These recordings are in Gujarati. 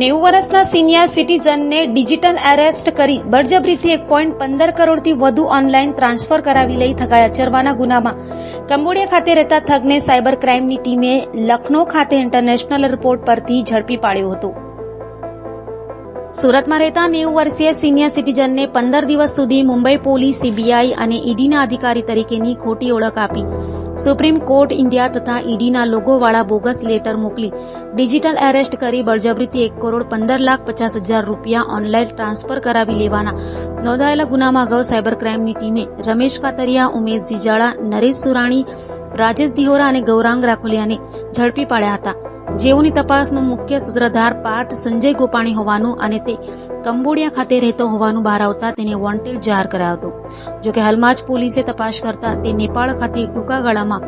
નેવું વર્ષના સિનિયર સિટીઝનને ડિજિટલ એરેસ્ટ કરી બળજબરીથી એક પોઈન્ટ પંદર કરોડથી વધુ ઓનલાઈન ટ્રાન્સફર કરાવી લઈ થગાયા ચરવાના ગુનામાં. કંબોડિયા ખાતે રહેતા થગને સાયબર ક્રાઇમની ટીમે લખનૌ ખાતે ઇન્ટરનેશનલ એરપોર્ટ પરથી ઝડપી પાડ્યો હતો. સુરતમાં રહેતા નેવું વર્ષીય સિનિયર સિટીઝનને પંદર દિવસ સુધી મુંબઈ પોલીસ, સીબીઆઈ અને ઈડીના અધિકારી તરીકેની ખોટી ઓળખ આપી. સુપ્રીમ કોર્ટ ઇન્ડિયા તથા ઈડીના લોગોવાળા બોગસ લેટર મોકલી. ડિજિટલ એરેસ્ટ કરી બળજબરીથી એક કરોડ પંદર લાખ પચાસ હજાર રૂપિયા ઓનલાઈન ટ્રાન્સફર કરાવી લેવાના. નોંધાયેલા ગુનામાં અગાઉ સાયબર ક્રાઇમની ટીમે રમેશ કાતરિયા, ઉમેશ જીજાળા, નરેશ સુરાણી, રાજેશ દિહોરા અને ગૌરાંગ રાખોલિયાને ઝડપી પાડ્યા હતા. જેઓની તપાસનું મુખ્ય સૂત્રધાર પાર્થ સંજય ગોપાણી હોવાનું અને તે કંબોડિયા ખાતે રહેતો હોવાનું બહાર આવતા તેને વોન્ટેડ જાહેર કરાયો હતો. જોકે હાલમાં જ પોલીસે તપાસ કરતા તે નેપાળ ખાતે ટૂંકા ગાળામાં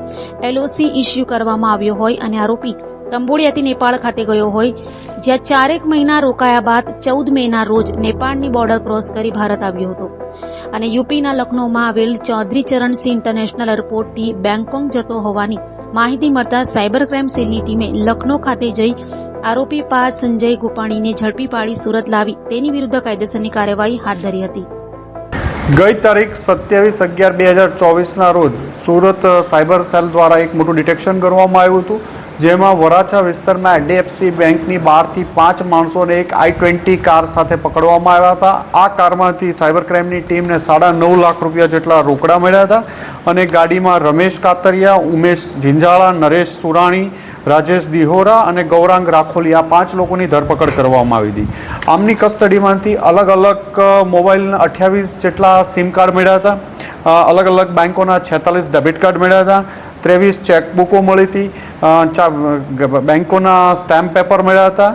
એલઓસી ઇસ્યુ કરવામાં આવ્યો હોય અને આરોપી કંબોડિયાથી નેપાળ ખાતે ગયો હોય, જ્યાં ચારેક મહિના રોકાયા બાદ ચૌદ મેના રોજ નેપાળની બોર્ડર ક્રોસ કરી ભારત આવ્યો હતો. અને યુપીના લખનૌમાં આવેલ ચૌધરી ચરણસિંહ ઇન્ટરનેશનલ એરપોર્ટથી બેંગકોક જતો હોવાની માહિતી મળતા સાયબર ક્રાઇમ સેલની ટીમે લખનૌ ખાતે જઈ આરોપી પાર્થ સંજય ગોપાણીને ઝડપી પાડી સુરત લાવી. તેની વિરુદ્ધ કાયદેસરની કાર્યવાહી હાથ ધરી હતી. ગઈ તારીખ સત્યાવીસ અગિયાર બે હજાર ચોવીસના રોજ સુરત સાયબર સેલ દ્વારા એક મોટું ડિટેક્શન કરવામાં આવ્યું હતું. જેમાં વરાછા વિસ્તારમાં એચડીએફસી બેંકની બહારથી પાંચ માણસોને એક આઈ ટ્વેન્ટી કાર સાથે પકડવામાં આવ્યા હતા. આ કારમાંથી સાયબર ક્રાઇમની ટીમને સાડા નવ લાખ રૂપિયા જેટલા રોકડા મળ્યા હતા અને ગાડીમાં રમેશ કાતરિયા, ઉમેશ ઝીંઝાળા, નરેશ સુરાણી, રાજેશ દિહોરા અને ગૌરાંગ રાખોલી આ પાંચ લોકોની ધરપકડ કરવામાં આવી હતી. આમની કસ્ટડીમાંથી અલગ અલગ મોબાઈલના અઠ્યાવીસ જેટલા સિમ કાર્ડ મળ્યા હતા. અલગ અલગ બેંકોના છેતાલીસ ડેબિટ કાર્ડ મળ્યા હતા. ત્રેવીસ ચેકબુકો મળી હતી. ચા બેંકોના સ્ટેમ્પ પેપર મળ્યા હતા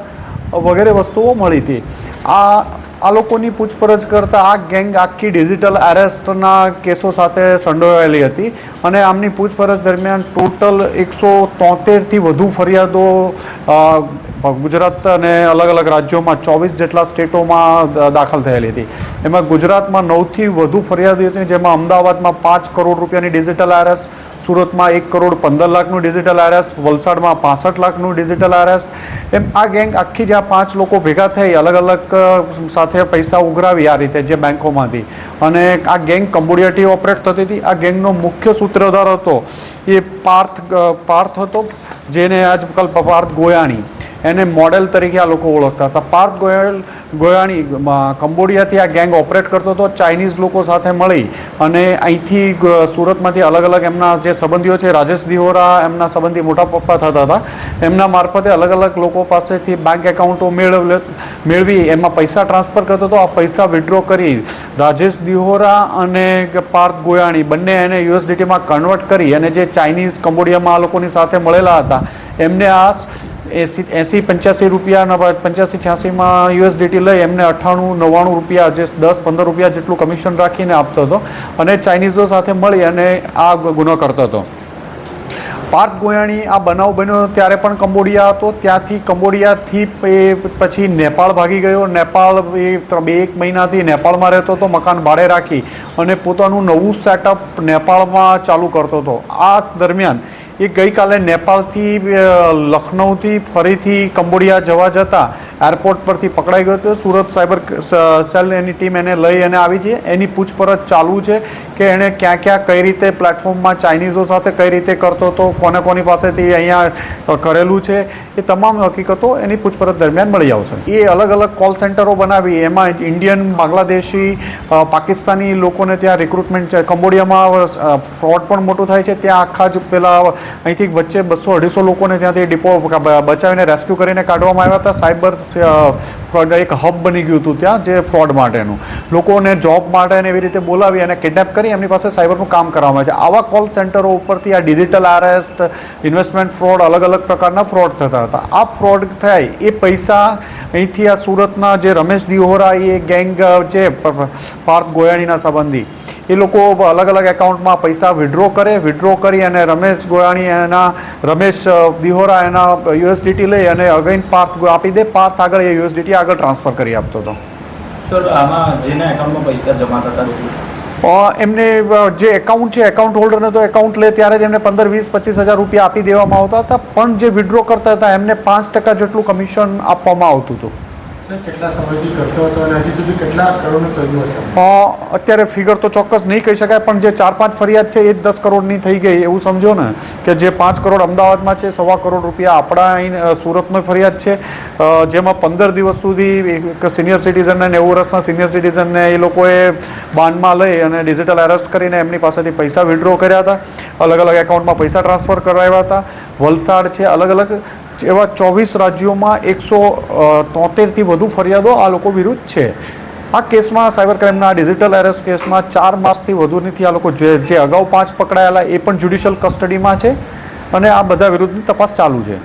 વગેરે વસ્તુઓ મળી હતી. આ આ લોકોની પૂછપરછ કરતાં આ ગેંગ આખી ડિજિટલ એરેસ્ટના કેસો સાથે સંડોવાયેલી હતી અને આમની પૂછપરછ દરમિયાન ટોટલ એકસો તોતેરથી વધુ ફરિયાદો ગુજરાત અને અલગ અલગ રાજ્યોમાં ચોવીસ જેટલા સ્ટેટોમાં દાખલ થયેલી હતી. એમાં ગુજરાતમાં નવથી વધુ ફરિયાદો હતી જેમાં અમદાવાદમાં પાંચ કરોડ રૂપિયાની ડિજિટલ એરેસ્ટ સુરતમાં એક કરોડ પંદર લાખનું ડિજિટલ એરેસ્ટ વલસાડમાં પાસઠ લાખનું ડિજિટલ એરેસ્ટ. એમ આ ગેંગ આખી જ્યાં પાંચ લોકો ભેગા થઈ અલગ અલગ અ, સાથે પૈસા ઉઘરાવી આ રીતે જે બેન્કોમાંથી અને આ ગેંગ કંબોડિયાથી ઓપરેટ થતી હતી. આ ગેંગનો મુખ્ય સૂત્રધાર હતો એ પાર્થ પાર્થ હતો, જેને આજકાલ પાર્થ ગોયાણી. એને મોડેલ તરીકે આ લોકો ઓળખતા હતા. પાર્થ ગોયલ, ગોયાણી કંબોડિયાથી આ ગેંગ ઓપરેટ કરતો હતો, ચાઇનીઝ લોકો સાથે મળી અને અહીંથી સુરતમાંથી અલગ અલગ એમના જે સંબંધીઓ છે, રાજેશ દિહોરા, એમના સંબંધી મોટા પપ્પા થતા હતા. એમના મારફતે અલગ અલગ લોકો પાસેથી બેંક એકાઉન્ટો મેળવ મેળવી, એમાં પૈસા ટ્રાન્સફર કરતો હતો. આ પૈસા વિડ્રો કરી રાજેશ દિહોરા અને પાર્થ ગોયાણી બંને એને યુએસડીટીમાં કન્વર્ટ કરી અને જે ચાઇનીઝ, કંબોડિયામાં આ લોકોની સાથે મળેલા હતા, એમને આ એસી, એંસી પંચ્યાસી રૂપિયાના પંચ્યાસી, છ્યાસીમાં યુએસડીટી લઈ એમને અઠ્ઠાણું, નવ્વાણું રૂપિયા જે દસ, પંદર રૂપિયા જેટલું કમિશન રાખીને આપતો હતો અને ચાઇનીઝો સાથે મળી અને આ ગુનો કરતો હતો. પાર્થ ગોયાણી આ બનાવ બન્યો ત્યારે પણ કંબોડિયા હતો. ત્યાંથી કંબોડિયાથી એ પછી નેપાળ ભાગી ગયો. નેપાળ એ બે, એક મહિનાથી નેપાળમાં રહેતો હતો, મકાન ભાડે રાખી અને પોતાનું નવું સેટઅપ નેપાળમાં ચાલુ કરતો હતો. આ દરમિયાન એ ગઈકાલે નેપાળથી લખનૌથી ફરીથી કંબોડિયા જવા જતાં એરપોર્ટ પરથી પકડાઈ ગયો હતો. સુરત સાયબર સેલ એની ટીમ એને લઈ અને આવી છે. એની પૂછપરછ ચાલુ છે કે એણે ક્યાં ક્યાં, કઈ રીતે પ્લેટફોર્મમાં ચાઇનીઝો સાથે કઈ રીતે કરતો હતો, કોને કોની પાસેથી અહીંયા કરેલું છે, એ તમામ હકીકતો એની પૂછપરછ દરમિયાન મળી આવશે. એ અલગ અલગ કોલ સેન્ટરો બનાવી, એમાં ઇન્ડિયન, બાંગ્લાદેશી પાકિસ્તાની લોકોને ત્યાં રિક્રુટમેન્ટ છે. કંબોડિયામાં ફ્રોડ પણ મોટું થાય છે. ત્યાં આખા જ પેલા અહીંથી વચ્ચે બસો અઢીસો લોકોને ત્યાંથી ડિપો બચાવીને રેસ્ક્યુ કરીને કાઢવામાં આવ્યા હતા. સાયબર ફ્રોડ એક હબ બની ગયું હતું ત્યાં, જે ફ્રોડ માટેનું. લોકોને જોબ માટે ને એવી રીતે બોલાવી અને કિડનેપ કરી એમની પાસે સાયબરનું કામ કરવામાં આવે છે. આવા કોલ સેન્ટરો ઉપરથી આ ડિજિટલ આરેસ્ટ ઇન્વેસ્ટમેન્ટ ફ્રોડ અલગ અલગ પ્રકારના ફ્રોડ થતા હતા. આ ફ્રોડ થાય એ પૈસા અહીંથી આ સુરતના જે રમેશ દિહોરા, એ ગેંગ પ- પાર્થ ગોયાણીના સંબંધી એ લોકો અલગ અલગ એકાઉન્ટમાં પૈસા વિડ્રો કરે વિડ્રો કરી અને રમેશ ગોયાણી એના રમેશ દિહોરા એના યુએસડીટી લઈ અને અગેન પાર્થ આપી દે. પાર્થ આગળ એ યુએસડીટી આગળ ટ્રાન્સફર કરી આપતો હતો. સર આમાં જેના એકાઉન્ટમાં પૈસા જમા થતા એમને જે એકાઉન્ટ છે એકાઉન્ટ હોલ્ડરને તો એકાઉન્ટ લે ત્યારે જ એમને પંદર વીસ પચીસ હજાર રૂપિયા આપી દેવામાં આવતા હતા. પણ જે વિડ્રો કરતા હતા એમને પાંચ ટકા જેટલું કમિશન આપવામાં આવતું હતું. અત્યારે ફિગર તો ચોક્કસ નહીં કહી શકાય, પણ જે ચાર પાંચ ફરિયાદ છે, એ જ દસ કરોડની થઈ ગઈ. એવું સમજો ને કે જે પાંચ કરોડ અમદાવાદમાં છે, સવા કરોડ રૂપિયા આપણા અહીં સુરતનો ફરિયાદ છે. જેમાં પંદર દિવસ સુધી સિનિયર સિટીઝનને નેવું વર્ષના સિનિયર સિટીઝનને એ લોકોએ બાનમાં લઈ અને ડિજિટલ એરેસ્ટ કરીને એમની પાસેથી પૈસા વિડ્રો કર્યા હતા. અલગ અલગ એકાઉન્ટમાં પૈસા ટ્રાન્સફર કરાવ્યા હતા. વલસાડ છે અલગ અલગ એવા ચોવીસ રાજ્યોમાં એકસો તોતેરથી વધુ ફરિયાદો આ લોકો વિરુદ્ધ છે. આ કેસમાં સાયબર ક્રાઇમના ડિજિટલ એરેસ્ટ કેસમાં ચાર માસથી વધુનીથી આ લોકો જે જે અગાઉ પાંચ પકડાયેલા એ પણ જ્યુડિશિયલ કસ્ટડીમાં છે અને આ બધા વિરુદ્ધની તપાસ ચાલુ છે.